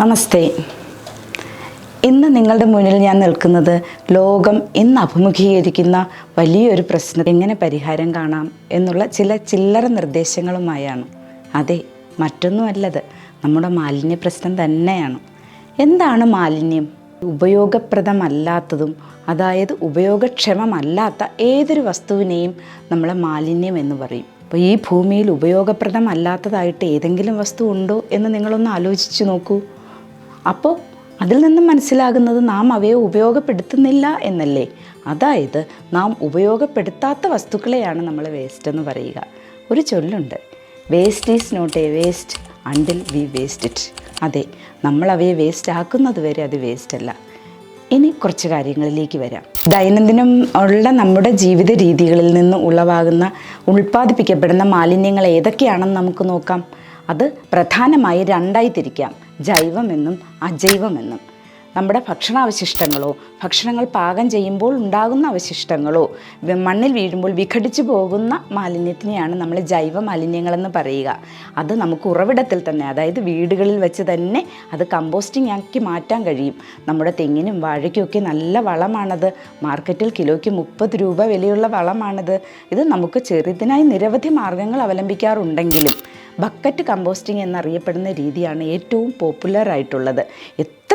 നമസ്തേ. ഇന്ന് നിങ്ങളുടെ മുന്നിൽ ഞാൻ നിൽക്കുന്നത് ലോകം ഇന്ന് അഭിമുഖീകരിക്കുന്ന വലിയൊരു പ്രശ്നം. എങ്ങനെ പരിഹാരം കാണാം എന്നുള്ള ചില ചില്ലറ നിർദ്ദേശങ്ങളുമായാണ്. അതെ മറ്റൊന്നുമല്ലത്. നമ്മുടെ മാലിന്യ പ്രശ്നം തന്നെയാണ്. എന്താണ് മാലിന്യം? ഉപയോഗപ്രദമല്ലാത്തതും അതായത് ഉപയോഗക്ഷമമല്ലാത്ത ഏതൊരു വസ്തുവിനെയും നമ്മൾ മാലിന്യം എന്ന് പറയും. അപ്പോൾ ഈ ഭൂമിയിൽ ഉപയോഗപ്രദമല്ലാത്തതായിട്ട് ഏതെങ്കിലും വസ്തു ഉണ്ടോ എന്ന് നിങ്ങളൊന്ന് ആലോചിച്ച് നോക്കൂ. അപ്പോൾ അതിൽ നിന്നും മനസ്സിലാകുന്നത് നാം അവയെ ഉപയോഗപ്പെടുത്തുന്നില്ല എന്നല്ലേ? അതായത് നാം ഉപയോഗപ്പെടുത്താത്ത വസ്തുക്കളെയാണ് നമ്മൾ വേസ്റ്റ് എന്ന് പറയുക. ഒരു ചൊല്ലുണ്ട്. Waste is not a waste until we waste it അതെ നമ്മൾ അവയെ വേസ്റ്റ് ആക്കുന്നത് വരെ അത് വേസ്റ്റ് അല്ല. ഇനി കുറച്ച് കാര്യങ്ങളിലേക്ക് വരാം. ദൈനംദിനം ഉള്ള നമ്മുടെ ജീവിത രീതികളിൽ നിന്ന് ഉളവാകുന്ന ഉൽപ്പാദിപ്പിക്കപ്പെടുന്ന മാലിന്യങ്ങൾ ഏതൊക്കെയാണെന്ന് നമുക്ക് നോക്കാം. അത് പ്രധാനമായി രണ്ടായി തിരിക്കാം. ജൈവമെന്നും അജൈവമെന്നും നമ്മുടെ ഭക്ഷണാവശിഷ്ടങ്ങളോ ഭക്ഷണങ്ങൾ പാകം ചെയ്യുമ്പോൾ ഉണ്ടാകുന്ന അവശിഷ്ടങ്ങളോ മണ്ണിൽ വീഴുമ്പോൾ വിഘടിച്ചു പോകുന്ന മാലിന്യത്തിനെയാണ് നമ്മൾ ജൈവ മാലിന്യങ്ങളെന്ന് പറയുക. അത് നമുക്ക് ഉറവിടത്തിൽ തന്നെ അതായത് വീടുകളിൽ വെച്ച് തന്നെ അത് കമ്പോസ്റ്റിംഗ് ആക്കി മാറ്റാൻ കഴിയും. നമ്മുടെ തെങ്ങിനും വാഴയ്ക്കുമൊക്കെ നല്ല വളമാണത്. മാർക്കറ്റിൽ കിലോയ്ക്ക് മുപ്പത് രൂപ വിലയുള്ള വളമാണത്. ഇത് നമുക്ക് ചെറുതിനായി നിരവധി മാർഗങ്ങൾ അവലംബിക്കാറുണ്ടെങ്കിലും ബക്കറ്റ് കമ്പോസ്റ്റിംഗ് എന്നറിയപ്പെടുന്ന രീതിയാണ് ഏറ്റവും പോപ്പുലർ ആയിട്ടുള്ളത്.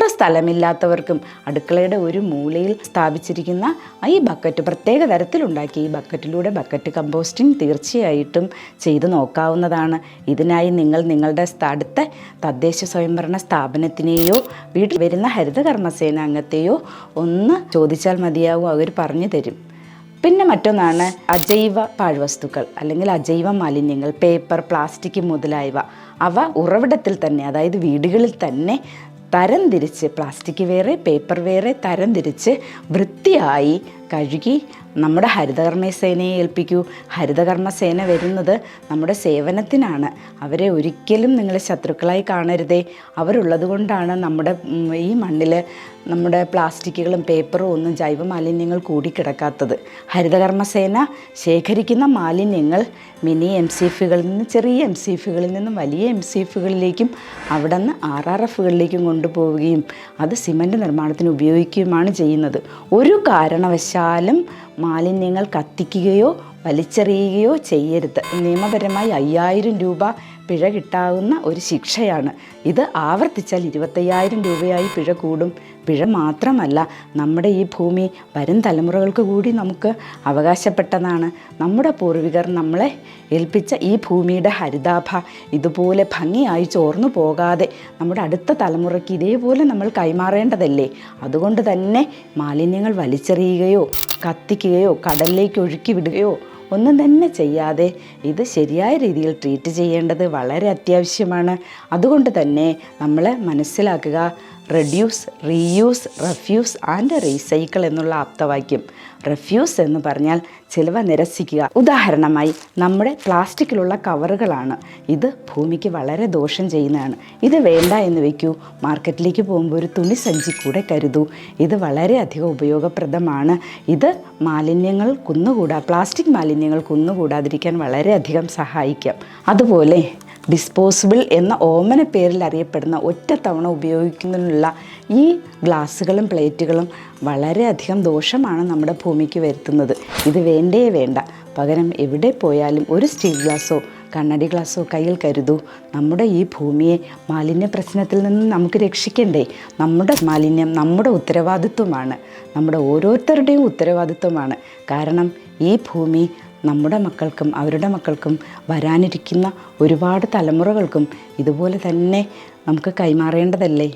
എത്ര സ്ഥലമില്ലാത്തവർക്കും അടുക്കളയുടെ ഒരു മൂലയിൽ സ്ഥാപിച്ചിരിക്കുന്ന ഈ ബക്കറ്റ് പ്രത്യേക തരത്തിലുണ്ടാക്കി ഈ ബക്കറ്റിലൂടെ ബക്കറ്റ് കമ്പോസ്റ്റിംഗ് തീർച്ചയായിട്ടും ചെയ്തു നോക്കാവുന്നതാണ്. ഇതിനായി നിങ്ങൾ നിങ്ങളുടെ അടുത്ത തദ്ദേശ സ്വയംഭരണ സ്ഥാപനത്തിനെയോ വീട്ടിൽ വരുന്ന ഹരിതകർമ്മസേന അംഗത്തെയോ ഒന്ന് ചോദിച്ചാൽ മതിയാവും അവർ പറഞ്ഞു തരും. പിന്നെ മറ്റൊന്നാണ് അജൈവ പാഴ്വസ്തുക്കൾ അല്ലെങ്കിൽ അജൈവ മാലിന്യങ്ങൾ പേപ്പർ പ്ലാസ്റ്റിക് മുതലായവ. അവ ഉറവിടത്തിൽ തന്നെ അതായത് വീടുകളിൽ തന്നെ തരംതിരിച്ച് പ്ലാസ്റ്റിക് വേറെ പേപ്പർ വേറെ തരംതിരിച്ച് വൃത്തിയായി കഴുകി നമ്മുടെ ഹരിതകർമ്മ സേനയെ ഏൽപ്പിക്കൂ. ഹരിതകർമ്മസേന വരുന്നത് നമ്മുടെ സേവനത്തിനാണ്. അവരെ ഒരിക്കലും നിങ്ങൾ ശത്രുക്കളായി കാണരുതേ. അവരുള്ളത് കൊണ്ടാണ് നമ്മുടെ ഈ മണ്ണിൽ നമ്മുടെ പ്ലാസ്റ്റിക്കുകളും പേപ്പറും ഒന്നും ജൈവ മാലിന്യങ്ങൾ കൂടിക്കിടക്കാത്തത്. ഹരിതകർമ്മസേന ശേഖരിക്കുന്ന മാലിന്യങ്ങൾ മിനി എം സി എഫുകളിൽ നിന്ന് ചെറിയ എം സി എഫുകളിൽ നിന്നും വലിയ എം സി എഫുകളിലേക്കും അവിടെ നിന്ന് ആർ ആർ എഫുകളിലേക്കും കൊണ്ടുപോവുകയും അത് സിമന്റ് നിർമ്മാണത്തിന് ഉപയോഗിക്കുകയുമാണ് ചെയ്യുന്നത്. ഒരു കാരണവശാലും മാലിന്യങ്ങൾ കത്തിക്കുകയോ വലിച്ചെറിയുകയോ ചെയ്യരുത്. നിയമപരമായി അയ്യായിരം രൂപ പിഴ കിട്ടാവുന്ന ഒരു ശിക്ഷയാണ്. ഇത് ആവർത്തിച്ചാൽ ഇരുപത്തയ്യായിരം രൂപയായി പിഴ കൂടും. പിഴ മാത്രമല്ല നമ്മുടെ ഈ ഭൂമി വരും തലമുറകൾക്ക് കൂടി നമുക്ക് അവകാശപ്പെട്ടതാണ്. നമ്മുടെ പൂർവികർ നമ്മളെ ഏൽപ്പിച്ച ഈ ഭൂമിയുടെ ഹരിതാഭ ഇതുപോലെ ഭംഗിയായി ചോർന്നു പോകാതെ നമ്മുടെ അടുത്ത തലമുറയ്ക്ക് ഇതേപോലെ നമ്മൾ കൈമാറേണ്ടതല്ലേ? അതുകൊണ്ട് തന്നെ മാലിന്യങ്ങൾ വലിച്ചെറിയുകയോ കത്തിക്കുകയോ കടലിലേക്ക് ഒഴുക്കി വിടുകയോ ഒന്നും തന്നെ ചെയ്യാതെ ഇത് ശരിയായ രീതിയിൽ ട്രീറ്റ് ചെയ്യേണ്ടത് വളരെ അത്യാവശ്യമാണ്. അതുകൊണ്ട് തന്നെ നമ്മൾ മനസ്സിലാക്കുക reduce reuse refuse and recycle എന്നുള്ള ആപ്തവാക്യം. റെഫ്യൂസ് എന്ന് പറഞ്ഞാൽ ചിലവ നിരസിക്കുക. ഉദാഹരണമായി നമ്മുടെ പ്ലാസ്റ്റിക്കിലുള്ള കവറുകളാണ്. ഇത് ഭൂമിക്ക് വളരെ ദോഷം ചെയ്യുന്നതാണ്. ഇത് വേണ്ട എന്ന് വെക്കൂ. മാർക്കറ്റിലേക്ക് പോകുമ്പോൾ ഒരു തുണി സഞ്ചി കൂടെ കരുതൂ. ഇത് വളരെയധികം ഉപയോഗപ്രദമാണ്. ഇത് മാലിന്യങ്ങൾ കുന്നുകൂടാ പ്ലാസ്റ്റിക് മാലിന്യങ്ങൾ കുന്നുകൂടാതിരിക്കാൻ വളരെയധികം സഹായിക്കാം. അതുപോലെ ഡിസ്പോസിബിൾ എന്ന ഓമന പേരിൽ അറിയപ്പെടുന്ന ഒറ്റത്തവണ ഉപയോഗിക്കുന്നതിനുള്ള ഈ ഗ്ലാസ്സുകളും പ്ലേറ്റുകളും വളരെയധികം ദോഷമാണ് നമ്മുടെ ഭൂമിക്ക് വരുത്തുന്നത്. ഇത് വേണ്ടേ വേണ്ട. പകരം എവിടെ പോയാലും ഒരു സ്റ്റീൽ ഗ്ലാസ്സോ കണ്ണടി ഗ്ലാസ്സോ കയ്യിൽ കരുതൂ. നമ്മുടെ ഈ ഭൂമിയെ മാലിന്യ പ്രശ്നത്തിൽ നിന്ന് നമുക്ക് രക്ഷിക്കണ്ടേ? നമ്മുടെ മാലിന്യം നമ്മുടെ ഉത്തരവാദിത്വമാണ്. നമ്മുടെ ഓരോരുത്തരുടെയും ഉത്തരവാദിത്വമാണ്. കാരണം ഈ ഭൂമി നമ്മുടെ മക്കൾക്കും അവരുടെ മക്കൾക്കും വരാനിരിക്കുന്ന ഒരുപാട് തലമുറകൾക്കും ഇതുപോലെ തന്നെ നമുക്ക് കൈമാറേണ്ടതല്ലേ?